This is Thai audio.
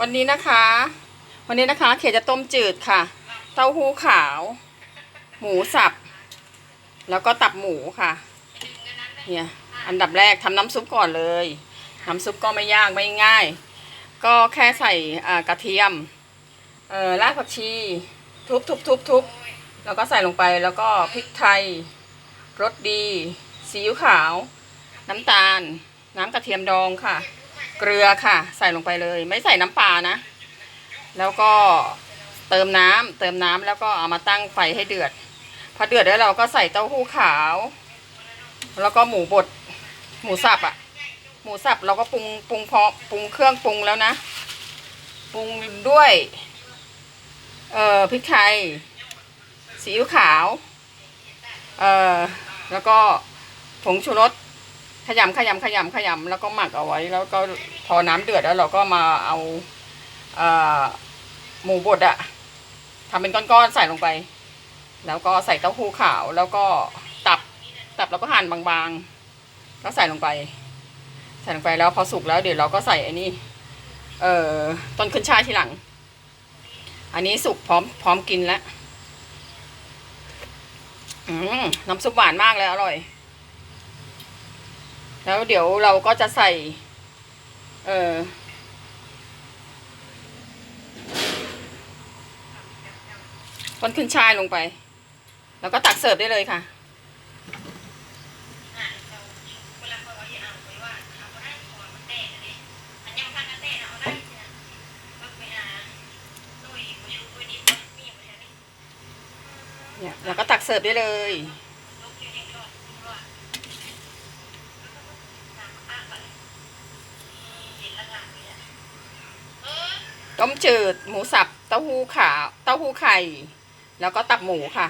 วันนี้นะคะ วันนี้นะคะ เขตจะต้มจืดค่ะ เต้าหู้ขาว หมูสับ แล้วก็ตับหมูค่ะ เนี่ยอันดับแรกทำน้ำซุปก่อนเลย น้ำซุปก็ไม่ยากไม่ง่าย ก็แค่ใส่กระเทียมเอ่อรากผักชี ทุบทุบทุบทุบแล้วก็ใส่ลงไปแล้วก็พริกไทยรสดีซีอิ๊วขาว น้ำตาล น้ำกระเทียมดองค่ะ เกลือค่ะ ใส่ลงไปเลย ไม่ใส่น้ำปลานะ แล้วก็เติมน้ำเติมน้ำแล้วก็เอามาตั้งไฟให้เดือด พอเดือดแล้วเราก็ใส่เต้าหู้ขาว แล้วก็หมูบด หมูสับอะหมูสับเราก็ปรุงปรุงพอปรุงเครื่องปรุงแล้วนะ ปรุงด้วย เอ่อพริกไทยซีอิ๊วขาว เอ่อ แล้วก็ผงชูรส ขยำขยำขยำขยำแล้วก็หมักเอาไว้ แล้วก็พอน้ำเดือดแล้วเราก็มาเอาเอหมูบดอะทำเป็นก้อนๆใส่ลงไป แล้วก็ใส่เต้าหู้ขาว แล้วก็ตับตับเราก็หั่นบางๆก็ใส่ลงไป ใส่ลงไปแล้วพอสุกแล้วเดี๋ยวเราก็ใส่ไอ้นี่เอ่อต้นขึ้นช่ายทีหลัง อันนี้สุกพร้อมพร้อมกินแล้วน้ำซุปหวานมากเลยอร่อย แล้วเดี๋ยวเราก็จะใส่ เออต้นขึ้นช่ายลงไป แล้วก็ตักเสิร์ฟได้เลยค่ะเนี่ยแล้วก็ตักเสิร์ฟได้เลย ต้มจืด หมูสับ เต้าหู้ขาว เต้าหู้ไข่ แล้วก็ตับหมูค่ะ